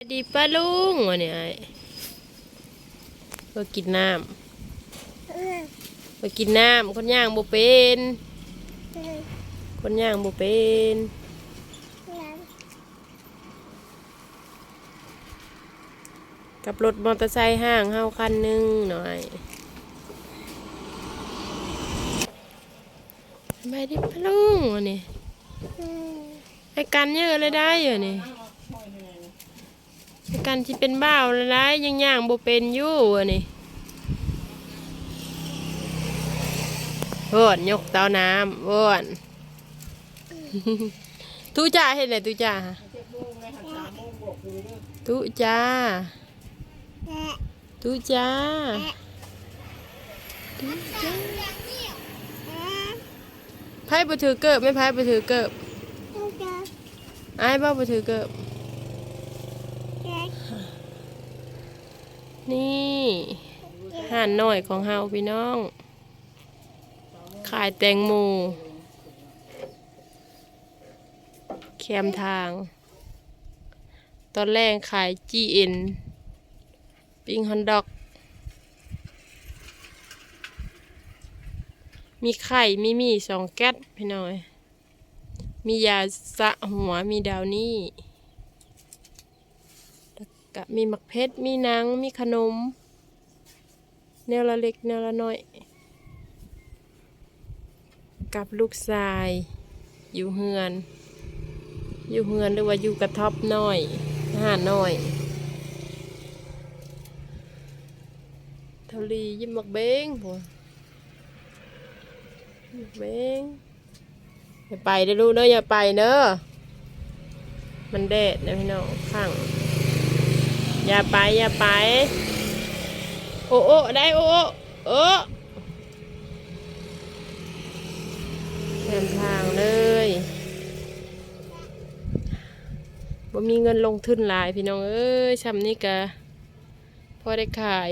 สวัสดีป้าลุงวันนี้ไอ้กินน้ำมากินน้ำคนย่างบ่เป็น คนย่างบ่เป็นกับรถมอเตอร์ไซค์ห้างเฮาคันหนึ่งหน่อยสบายดีป้าลุงวันนี้ไอ้กันเยอะเลยได้อยู่ นี่การที่เป็นบ้าวแล้วได้ยังย่างบ่เป็นอยู่อะนี่โอนยกเตาน้ำโอนทุจ่าเห็นไหนทุจ่าฮะทุจ่าทุจ่าทุจ่าไพ่บ่ถือเกิบไม่ไพ่บ่ถือเกิบไอ้ายบ่บ่ถือเกิบ นี่ห่านหน่อยของเฮาพี่น้อง ขายแตงโมแคมทาง ตอนแรกขาย GN ปิ้งฮอนดอก มีไข่ มีมีสองแก๊สพี่น้อย มียาสระหัว มีดาวนี่ กะมีหมักเพชรมีนังมีขนม แนวละเล็กแนวละน้อย กับลูกชาย อยู่เฮือน อยู่เฮือนหรือว่าอยู่กระท็อปน้อยอาหาน้อยเทาลียิ้มหมักเบงผัวหมักเบงอย่าไปเด้อลูกเด้ออย่าไปเด้อมันแดดนะพี่น้องข้าง อย่าไปอย่าไป โอ้โอ้ได้โอ้โอ้โอ้เดินทางเลยบ่มีเงินลงทุนหลายพี่น้องเอ้ยช้ำนี่กะพอได้ขาย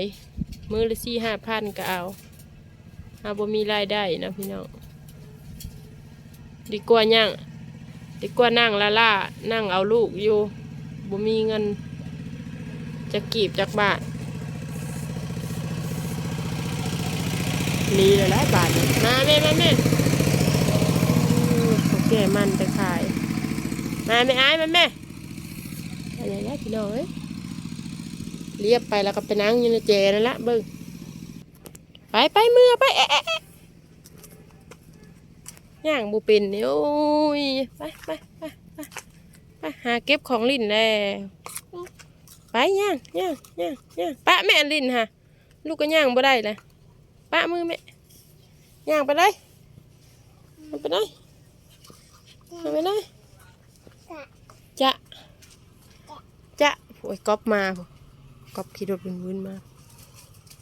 มือละสี่ห้าพันก็เอาเอาบ่มีรายได้นะพี่น้องดีกว่าย่างดีกว่านั่งละล่านั่งเอาลูกอยู่บ่มีเงิน จะกีบจากบาทลีเลยหลายบาทเนี่ยมาแม่มาแม่อู้เขาแก่มันไปขาย มาแม่อายมาแม่อะไรนะพี่น้องเอ้ยเรียบไปแล้วก็ไปนั่งอยู่ในเจนั่นละเบิ้งไปไปมือไปเอ๊ะเอ๊ะเอ๊ะย่างบุเป็นนี่โอ้ยไปไปไปไปไปหาเก็บของลิ้นแล้ว ไปย่างย่างย่างย่างปะแม่ลินฮะลูกก็ย่างบ่ได้เลยปะมือแม่ย่างไปเลยไปเลยไปเลยจะจะโอ้ยก๊อปมาก๊อปขี่รถบุนบุนมา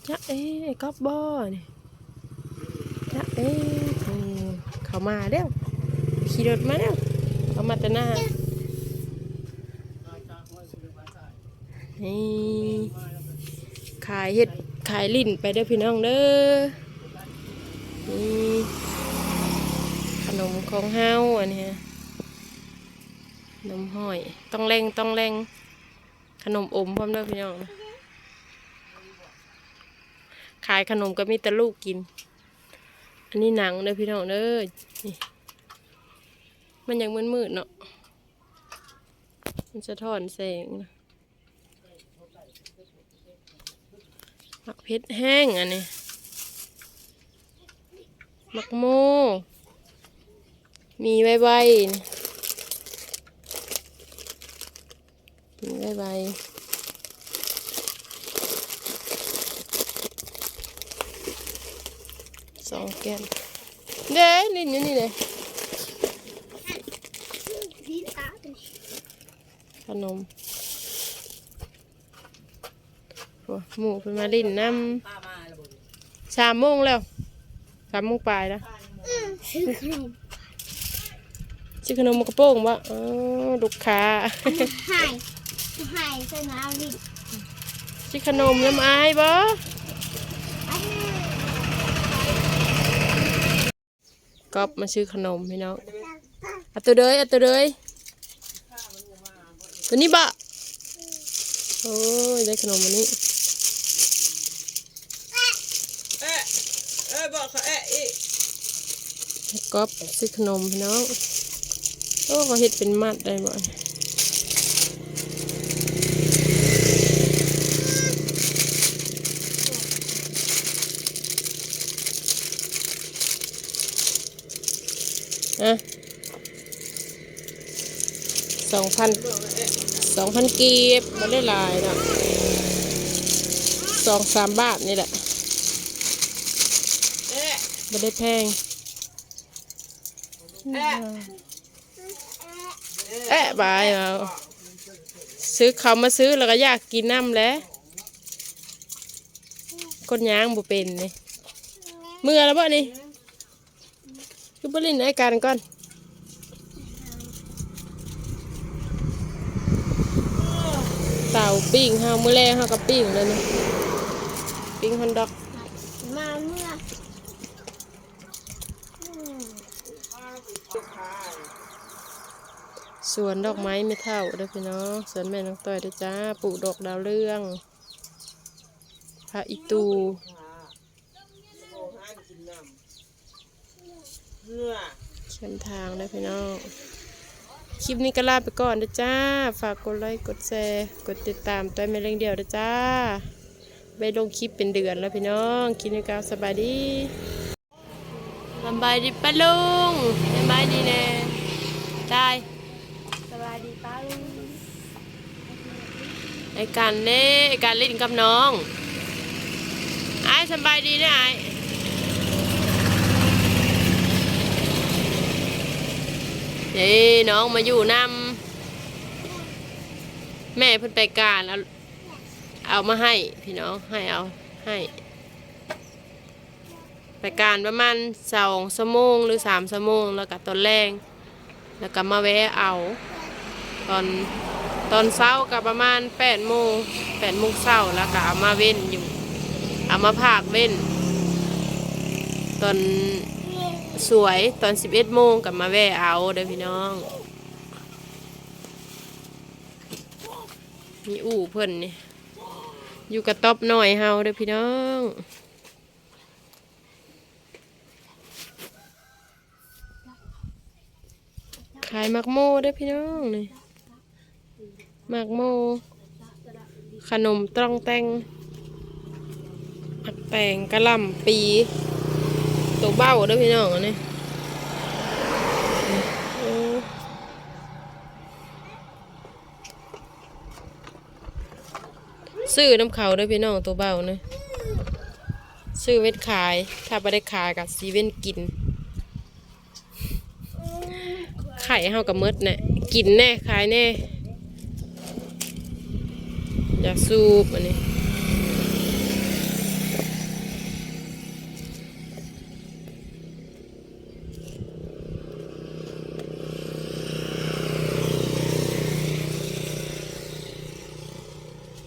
จะเอ้ก๊อปบ่นี่จะเอ้โอ้เขามาแล้วขี่รถมาแล้วเขามาแต่หน้า นี่ขายเห็ดขายลิ้นไปเด้อพี่น้องเด้อนี่ขนมของเฮาอันนี้ขนมห้อยต้องแรงต้องแรงขนมอมพร้อมเด้อพี่น้องขายขนมก็มีแต่ลูกกิน อันนี้หนังเด้อพี่น้องเด้อนี่มันยังมืดๆเนาะมันจะถอนแสงนะ มักเพชรแห้งอันนี้มักโม มีใบใบมีใบใบสองแก้มเด้ลิ้นอยู่นี่เลยขนมโอ้ หมูเป็นมาลิ้นน้ำสามโมงแล้วสามโมงปลายแล้วซื้อขนมชื่อขนมมะกระโป้งวะอ๋อลูกค้าหายหายใส่น้ำลิ้นชื่อขนมน้ำอายบ่ก๊อปมาชื่อขนมพี่น้องเอาตัวเดยเอาตัวเดยตัวนี้บ่โอ้ยได้ขนมอันนี้ เอ๊ะ เอ๊ะบอกเขาเอ๊ะอีกก๊อฟซื้อขนมพี่น้องโอ้เขาเฮ็ดเป็นมัดได้บ่อะสองพันสองพันกีบม่ได้หลายนะสองสามบาทนี่แหละ อ๊ะไม่ได้แพงเอ๊ะแอะบายเอาซื้อเขามาซื้อแล้วก็อยากกินน้ำแหล้วคนย่างบ่เป็นนี่เมื่อแล้วบ่นี่คือบ่ลินไอ้กันก่อนเต่าปิ้งเฮามื้อแรกเฮาก็ปิ้งเลยนะปิ้งฮอนดอกมาเมื่อ สวนดอกไม้ไม่เท่าเด้อพี่น้องสวนแม่น้องต้อยเด้อจ้าปลูกดอกดาวเรืองพระอิตูเข้มทางเด้อพี่น้องคลิปนี้ก็ลาไปก่อนเด้อจ้า ฝากกดไลค์กดแชร์กดติดตามต้อยไม่เร่งเดียวเด้อจ้าไปลงคลิปเป็นเดือนแล้วพี่น้อง กินในกาวสบายดี สบายดีปะลุงสบายดีแน่ได้สวัสดีป้าลุงไอการเน่ไอการเล่นกับน้องไอายสบายดีนะไอายเฮ้น้องมาอยู่นำแม่เพิ่นไปการเอาเอามาให้พี่น้องให้เอาให้ ไปการประมาณสองชั่วโมงหรือสามชั่วโมงแล้วก็ตอนแรงแล้วก็มาแวะเอา ตอนตอนเช้าก็ประมาณแปดโมงแปดโมงเช้าแล้วก็เอามาเว้นอยู่ เอามาพากเว้น ตอนสวยตอนสิบเอ็ดโมงกับมาแวะเอาเด้อพี่น้อง มีอู่เพิ่นนี่อยู่กับต๊อบหน่อยเฮาเด้อพี่น้อง ขายมักโมเด้พี่น้องนี่มักโม ขนมตรองแตงผักแตงกระลำปีตัวเบ้าเด้พี่น้องอันนี้ซื้อน้ำเขาด้อพี่น้องตัวเบ้าเนี่ยซื้อเวทขาย ถ้าไม่ได้ขายกับซีเว่นกิน ไข่เฮากับมดเนี่ยกินแน่ขายแน่ อยากสูบอันนี้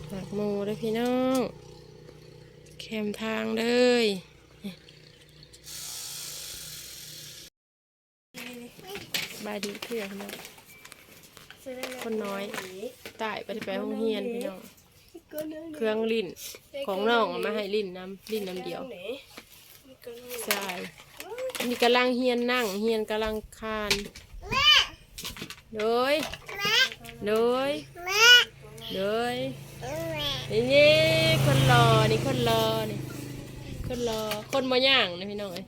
หมักโมเด้พี่น้อง แคมทางเลย บายดีเพื่อนนะคนน้อยตายไปไปห้องเฮียนพี่น้องเครื่องลิ้นของน้องเอามาให้ลิ้นน้ำลิ้นน้ำเดียวใช่นี่กำลังเฮียนนั่งเฮียนกำลังคานโดยโดยโดยนี่นี่คนรอนี่คนรอนี่คนรอคนมาย่างนะพี่น้องเอ้ย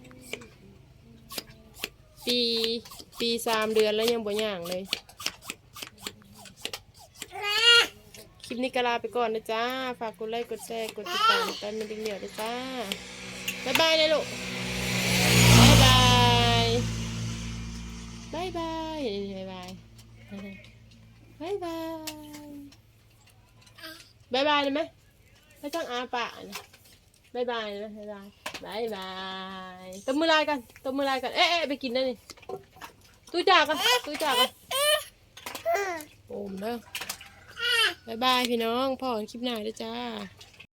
ปี ปีสามเดือนแล้วยังบ่ย่างเลย คลิปนี้ก็ลาไปก่อนนะจ้า ฝากกดไลค์กดแชร์กดติดตามตอนมันดิ้งเดียวนะจ้า บ๊ายบายเลยลูก บ๊ายบาย บ๊ายบาย บ๊ายบาย บ๊ายบาย บ๊ายบายเลยไหมไม่ต้องอาปากนะบ๊ายบายเลยไหมบ๊ายบายบ๊ายบายตบมือลายกันตบมือลายกัน เอ๊ะเอ๊ะไปกินได้นี่ ตู้จากันตู้จากันโอมเด้อบายบายพี่น้องพ่อนคลิปหน้าด้วยจ้า